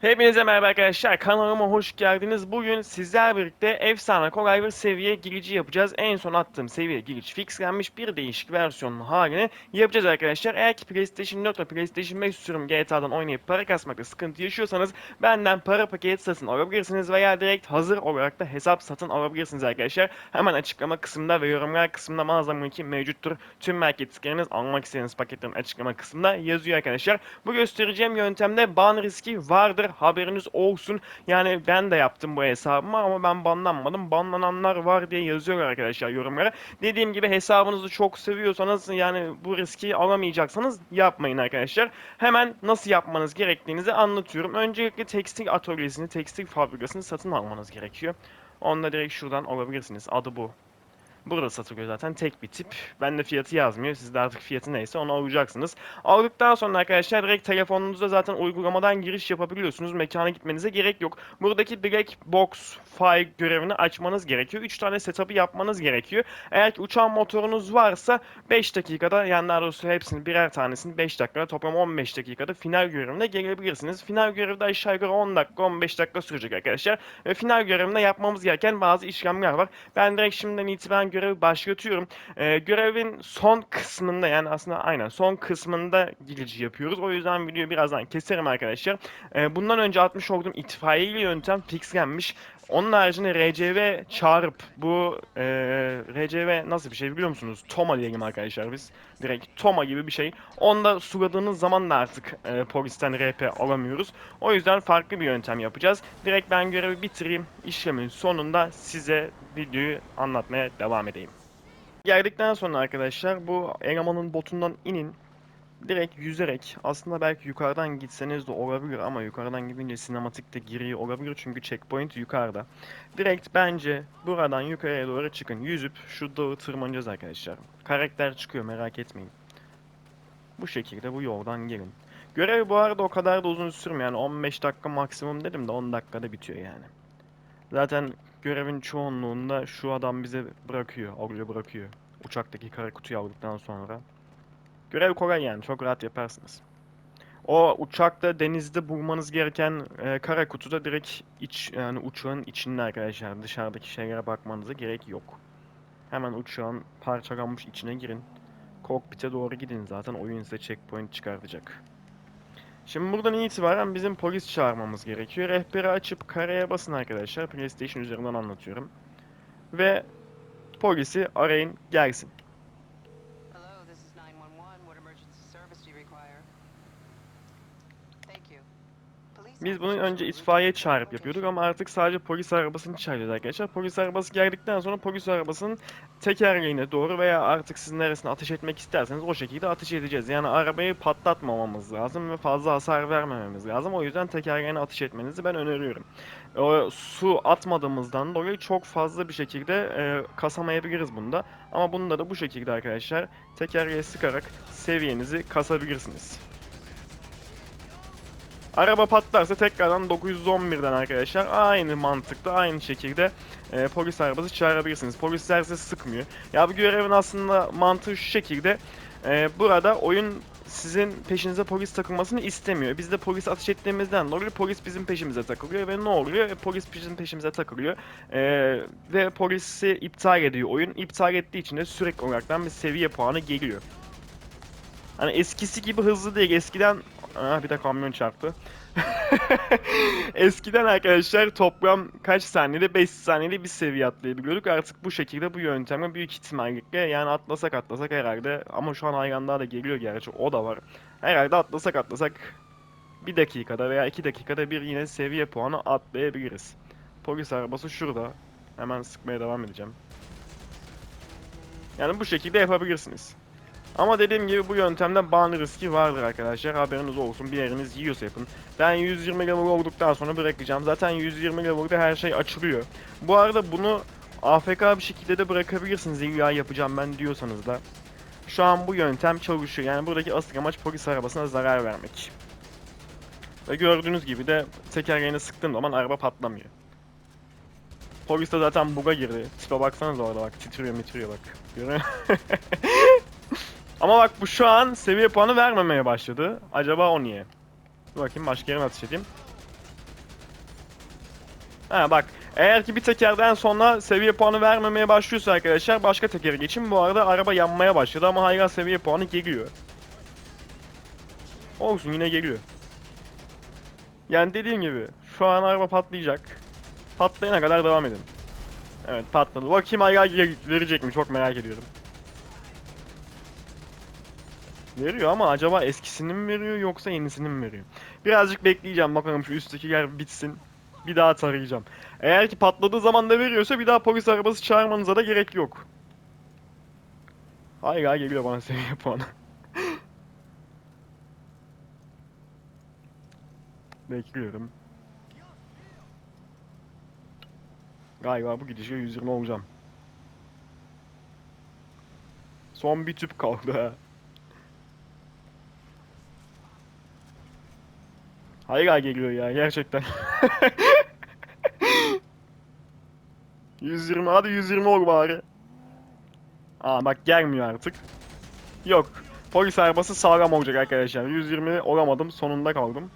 Hepinize merhaba arkadaşlar. Kanalıma hoş geldiniz. Bugün sizler birlikte efsane kolay bir seviye girici yapacağız. En son attığım seviye girici fixlenmiş bir değişik versiyonun halini yapacağız arkadaşlar. Eğer ki PlayStation 4 ve PlayStation 5 sürüm GTA'dan oynayıp para kasmakta sıkıntı yaşıyorsanız benden para paketi satın alabilirsiniz veya direkt hazır olarak da hesap satın alabilirsiniz arkadaşlar. Hemen açıklama kısmında ve yorumlar kısmında mağazamın linki mevcuttur. Tüm marketleriniz almak istediğiniz paketlerin açıklama kısmında yazıyor arkadaşlar. Bu göstereceğim yöntemde ban riski vardır haberiniz olsun. Yani ben de yaptım bu hesabımı ama ben banlanmadım. Banlananlar var diye yazıyor arkadaşlar yorumlara. Dediğim gibi hesabınızı çok seviyorsanız yani bu riski alamayacaksanız yapmayın arkadaşlar. Hemen nasıl yapmanız gerektiğinizi anlatıyorum. Öncelikle tekstil atölyesini, tekstil fabrikasını satın almanız gerekiyor. Onu da direkt şuradan alabilirsiniz. Adı bu. Burada satılıyor zaten tek bir tip. Ben de fiyatı yazmıyor. Siz de artık fiyatı neyse onu alacaksınız. Aldıktan sonra arkadaşlar direkt telefonunuzda zaten uygulamadan giriş yapabiliyorsunuz. Mekana gitmenize gerek yok. Buradaki Black Box File görevini açmanız gerekiyor. 3 tane setup'ı yapmanız gerekiyor. Eğer ki uçan motorunuz varsa 5 dakikada yani daha doğrusu hepsini birer tanesini 5 dakikada toplam 15 dakikada final görevine gelebilirsiniz. Final görevde aşağı yukarı 10 dakika 15 dakika sürecek arkadaşlar. Ve final görevinde yapmamız gereken bazı işlemler var. Ben direkt şimdiden itibaren görevi başlatıyorum. Ee, görevin son kısmında yani aslında aynen son kısmında girici yapıyoruz. O yüzden videoyu birazdan keserim arkadaşlar. Ee, bundan önce atmış olduğum itfaiyeli yöntem fixlenmiş. Onun haricinde RCV çağırıp bu e, RCV nasıl bir şey biliyor musunuz? Toma diyelim arkadaşlar biz. Direkt Toma gibi bir şey. Onda suladığınız zaman da artık e, polisten RP alamıyoruz. O yüzden farklı bir yöntem yapacağız. Direkt ben görevi bitireyim. İşlemin sonunda size videoyu anlatmaya devam edeyim. Geldikten sonra arkadaşlar bu elemanın botundan inin. Direkt yüzerek aslında belki yukarıdan gitseniz de olabilir ama yukarıdan gidince sinematikte giriyor olabilir çünkü checkpoint yukarıda. Direkt bence buradan yukarıya doğru çıkın. Yüzüp şu dağı tırmanacağız arkadaşlar. Karakter çıkıyor merak etmeyin. Bu şekilde bu yoldan gelin. Görev bu arada o kadar da uzun sürmüyor yani 15 dakika maksimum dedim de 10 dakikada bitiyor yani. Zaten görevin çoğunluğunda şu adam bize bırakıyor, oraya bırakıyor. Uçaktaki kara kutuyu aldıktan sonra. Görev kolay yani çok rahat yaparsınız. O uçakta denizde bulmanız gereken e, kara kutuda direkt iç yani uçağın içinde arkadaşlar dışarıdaki şeylere bakmanıza gerek yok. Hemen uçağın parçalanmış içine girin. Kokpite doğru gidin zaten oyun size checkpoint çıkartacak. Şimdi buradan itibaren bizim polis çağırmamız gerekiyor. Rehberi açıp kareye basın arkadaşlar. PlayStation üzerinden anlatıyorum. Ve polisi arayın gelsin. Require? Thank you. Biz bunu önce itfaiye çağırıp yapıyorduk ama artık sadece polis arabasını çağırıyoruz arkadaşlar. Polis arabası geldikten sonra polis arabasının tekerleğine doğru veya artık sizin neresine ateş etmek isterseniz o şekilde ateş edeceğiz. Yani arabayı patlatmamamız lazım ve fazla hasar vermememiz lazım. O yüzden tekerleğine ateş etmenizi ben öneriyorum. O su atmadığımızdan dolayı çok fazla bir şekilde e, kasamayabiliriz bunda. Ama bunda da bu şekilde arkadaşlar tekerleğe sıkarak seviyenizi kasabilirsiniz. Araba patlarsa tekrardan 911'den arkadaşlar aynı mantıkla aynı şekilde e, polis arabası çağırabilirsiniz. Polisler size sıkmıyor. Ya bu görevin aslında mantığı şu şekilde. e, burada oyun sizin peşinize polis takılmasını istemiyor. Biz de polis ateş ettiğimizden dolayı polis bizim peşimize takılıyor ve ne oluyor? E, polis bizim peşimize takılıyor. E, ve polisi iptal ediyor oyun. İptal ettiği için de sürekli olaraktan bir seviye puanı geliyor. Hani eskisi gibi hızlı değil. Eskiden Aa, bir de kamyon çarptı. Eskiden arkadaşlar toplam kaç saniyede 5 saniyede bir seviye atlayabiliyorduk. Artık bu şekilde bu yöntemle büyük ihtimalle yani atlasak atlasak herhalde ama şu an hayranlar da geliyor gerçi o da var. Herhalde atlasak atlasak bir dakikada veya iki dakikada bir yine seviye puanı atlayabiliriz. Polis arabası şurada. Hemen sıkmaya devam edeceğim. Yani bu şekilde yapabilirsiniz. Ama dediğim gibi bu yöntemde ban riski vardır arkadaşlar. Haberiniz olsun. Bir yeriniz yiyorsa yapın. Ben 120 level olduktan sonra bırakacağım. Zaten 120 level'da her şey açılıyor. Bu arada bunu AFK bir şekilde de bırakabilirsiniz. İlla yapacağım ben diyorsanız da. Şu an bu yöntem çalışıyor. Yani buradaki asıl amaç polis arabasına zarar vermek. Ve gördüğünüz gibi de tekerleğine sıktığım zaman araba patlamıyor. Polis de zaten buga girdi. Tipe baksanız orada bak titriyor mitriyor bak. Görüyor? Ama bak bu şu an seviye puanı vermemeye başladı. Acaba o niye? Dur bakayım başka yerine atış edeyim. Ha bak eğer ki bir tekerden sonra seviye puanı vermemeye başlıyorsa arkadaşlar başka tekere geçin. Bu arada araba yanmaya başladı ama hala seviye puanı geliyor. Olsun yine geliyor. Yani dediğim gibi şu an araba patlayacak. Patlayana kadar devam edin. Evet patladı. Bakayım hala verecek mi çok merak ediyorum. Veriyor ama acaba eskisini mi veriyor yoksa yenisini mi veriyor? Birazcık bekleyeceğim bakalım şu üstteki yer bitsin. Bir daha tarayacağım. Eğer ki patladığı zaman da veriyorsa bir daha polis arabası çağırmanıza da gerek yok. Hala geliyor bana seviye puanı. Bekliyorum. Galiba bu gidişe 120 olacağım. Son bir tüp kaldı ha. Hala geliyor ya gerçekten. 120 hadi 120 ol bari. Aa bak gelmiyor artık. Yok. Polis arabası sağlam olacak arkadaşlar. 120 olamadım sonunda kaldım.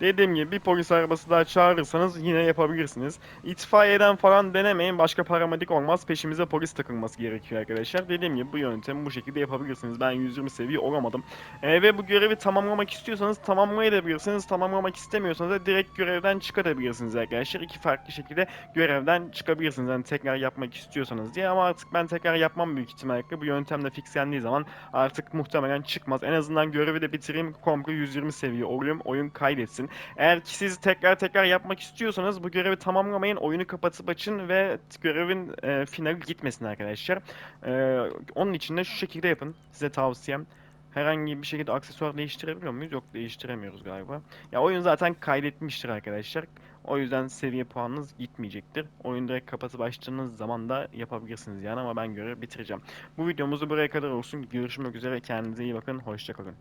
Dediğim gibi bir polis arabası daha çağırırsanız yine yapabilirsiniz. İtfaiyeden falan denemeyin. Başka paramedik olmaz. Peşimize polis takılması gerekiyor arkadaşlar. Dediğim gibi bu yöntemi bu şekilde yapabilirsiniz. Ben 120 seviye olamadım. Ee, ve bu görevi tamamlamak istiyorsanız tamamlayabilirsiniz. Tamamlamak istemiyorsanız da direkt görevden çıkartabilirsiniz arkadaşlar. İki farklı şekilde görevden çıkabilirsiniz. Yani tekrar yapmak istiyorsanız diye. Ama artık ben tekrar yapmam büyük ihtimalle. Bu yöntemle fixlendiği zaman artık muhtemelen çıkmaz. En azından görevi de bitireyim. Komple 120 seviye olayım. Oyun kaydetsin. Eğer ki siz tekrar tekrar yapmak istiyorsanız bu görevi tamamlamayın. Oyunu kapatıp açın ve görevin e, finali gitmesin arkadaşlar. E, onun için de şu şekilde yapın. Size tavsiyem. Herhangi bir şekilde aksesuar değiştirebiliyor muyuz? Yok değiştiremiyoruz galiba. Ya oyun zaten kaydetmiştir arkadaşlar. O yüzden seviye puanınız gitmeyecektir. Oyunu direkt kapatıp açtığınız zaman da yapabilirsiniz yani ama ben görevi bitireceğim. Bu videomuz da buraya kadar olsun. Görüşmek üzere. Kendinize iyi bakın. Hoşçakalın.